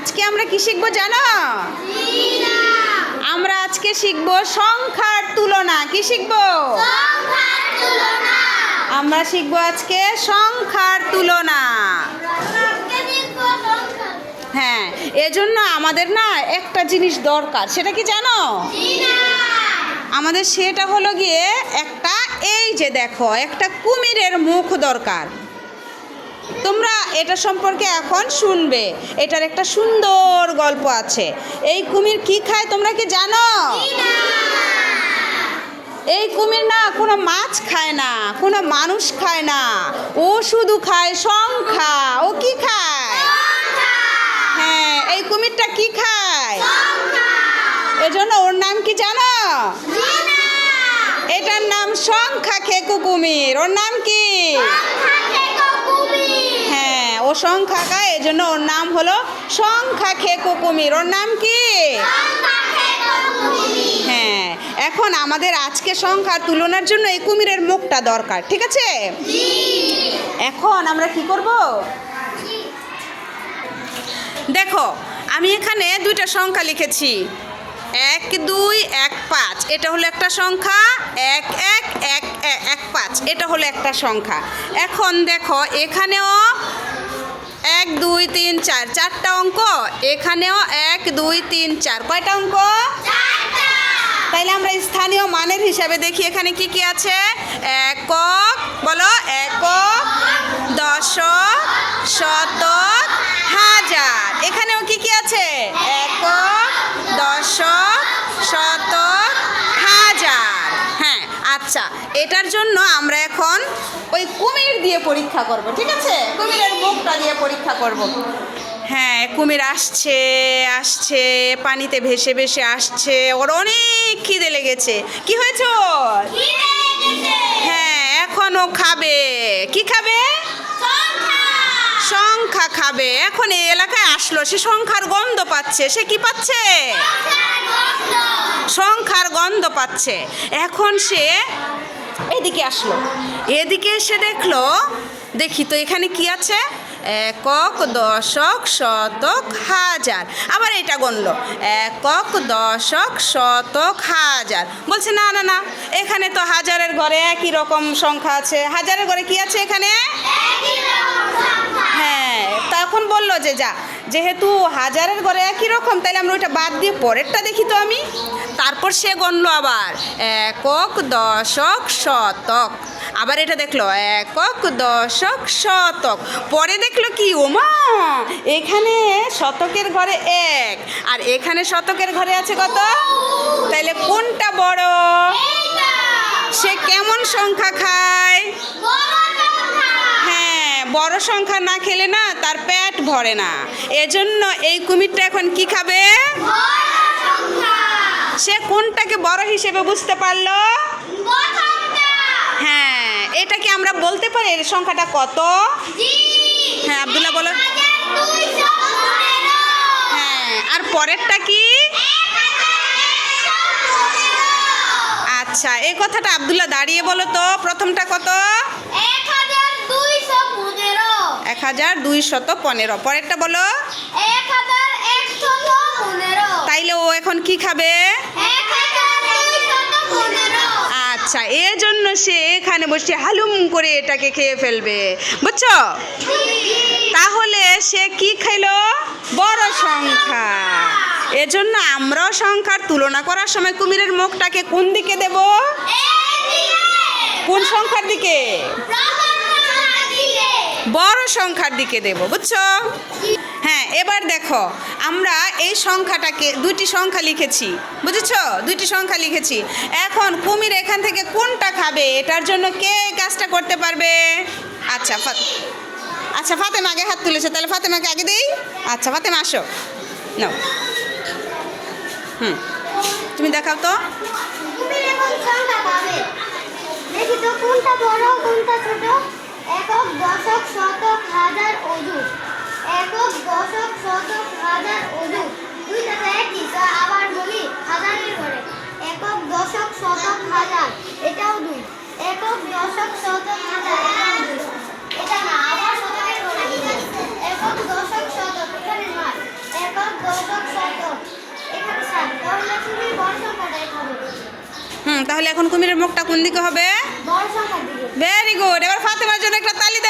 আজকে আমরা কি শিখব জানো? আমরা আজকে শিখব সংখ্যার তুলনা। কি শিখব? আমরা শিখব আজকে সংখ্যার তুলনা। হ্যাঁ এজন্য আমাদের না একটা জিনিস দরকার। সেটা কি জানো? আমাদের সেটা হলো গিয়ে একটা এই যে দেখো একটা কুমিরের মুখ দরকার। তোমরা এটা সম্পর্কে এখন শুনবে। এটার একটা সুন্দর গল্প আছে। এই কুমির কি খায় তোমরা কি জানো? এই কুমির না কোনো মাছ খায় না, কোনো মানুষ খায় না। ও শুধু খায় সংখ্যা ও কি খায়? হ্যাঁ এই কুমিরটা কি খায়? এজন্য ওর নাম কি জানো? এটার নাম সংখ্যা খেকু কুমির। ওর নাম কি? ও সংখ্যা খায় এজন্য ওর নাম হলো সংখ্যা খেকু কুমির ওর নাম কি? হ্যাঁ এখন আমাদের আজকে সংখ্যা তুলনার জন্য এই কুমিরের মুখটা দরকার ঠিক আছে? এখন আমরা কি করব? দেখো আমি এখানে দুইটা সংখ্যা লিখেছি। এক দুই এক পাঁচ। এটা হলো একটা সংখ্যা এক এক এক এক পাঁচ। এটা হলো একটা সংখ্যা। এখন দেখো এখানেও এক দুই তিন চার। চারটা অঙ্ক। এখানেও এক দুই তিন চার। কয়টা অঙ্ক? তাইলে আমরা স্থানীয় মানের হিসাবে দেখি এখানে কি কি আছে একক বলো একক দশক শতক হাজার এখানেও কি কি আছে একক দশক শতক হাজার হ্যাঁ আচ্ছা এটার জন্য আমরা এখন ওই কুমির দিয়ে পরীক্ষা করব ঠিক আছে? কুমিরের মুখটা দিয়ে পরীক্ষা করব। হ্যাঁ কুমির আসছে আসছে পানিতে ভেসে ভেসে আসছে ওর অনেক খিদে লেগেছে। কি হয়েছে ওর? হ্যাঁ এখন ও খাবে। কি খাবে? সংখ্যা খাবে। এখন এই এলাকায় আসলো সে সংখ্যার গন্ধ পাচ্ছে সে কি পাচ্ছে? পাচ্ছে। এখন সে এদিকে আসলো। এদিকে এসে দেখল দেখি তো এখানে কি আছে? একক দশক শতক হাজার। আবার এটা গণলো একক দশক শতক হাজার। বলছে না না না এখানে তো হাজারের ঘরে একই রকম সংখ্যা আছে। হাজারের ঘরে কি আছে এখানে? হ্যাঁ তখন বলল যে যা যেহেতু হাজারের ঘরে একই রকম তাহলে আমরা ওইটা বাদ দিয়ে পরেরটা দেখি তো আমি। তারপর সে গণলো আবার একক দশক শতক। আবার এটা দেখল একক দশক শতক। পরে দেখল কি ওমা এখানে শতকের ঘরে এক আর এখানে শতকের ঘরে আছে কত? তাইলে কোনটা বড়? সে কেমন সংখ্যা খায়? হ্যাঁ বড় সংখ্যা না খেলে না তার পেট ভরে না। এজন্য এই কুমিরটা এখন কি খাবে? সে কোনটাকে বড় হিসেবে বুঝতে পারল? হ্যাঁ এটা কি আমরা বলতে পারি, এর সংখ্যাটা কত? হ্যাঁ আব্দুল্লাহ, বলো। হ্যাঁ আর পরেরটা কি? আচ্ছা এই কথাটা আব্দুল্লাহ দাঁড়িয়ে বলো তো, প্রথমটা কত? এক হাজার দুইশত পনেরো। পরেরটা বলো। তাইলে ও এখন কি খাবে? আচ্ছা এর জন্য সে এখানে বসে হালুম করে এটাকে খেয়ে ফেলবে। বুঝছ? তাহলে সে কি খাইলো? বড় সংখ্যা। এজন্য আমরাও সংখ্যার তুলনা করার সময় কুমিরের মুখটাকে কোন দিকে দেব? কোন সংখ্যার দিকে? বড় সংখ্যার দিকে দেব, বুঝছ? হ্যাঁ এবার দেখো, আমরা এই সংখ্যাটাকে, দুইটি সংখ্যা লিখেছি, বুঝেছ? দুইটি সংখ্যা লিখেছি। এখন কুমির এখান থেকে কোনটা খাবে? এটার জন্য কে কাজটা করতে পারবে? আচ্ছা আচ্ছা ফাতেমা আগে হাত তুলেছে, তাহলে ফাতেমাকে আগে দিই। আচ্ছা ফাতেমা, আসো। নাও। হুম, তুমি দেখাও তো। তো কোনটা বড়, কোনটা ছোট। একক দশক শতক হাজার অযুত একক দশক শতক হাজার অযুত দুইটা তো একই আবার বলি হাজারের ঘরে একক দশক শতক হাজার, এটাও দুই। একক দশক শতক হাজার এটাও দুই এটা না আবার শতকের ঘরে একক দশক শতক এখানে নয় একক তাহলে এখন কুমিরের মুখটা কোন দিকে হবে? ভেরি গুড এবার ফাতেমার জন্য একটা তালি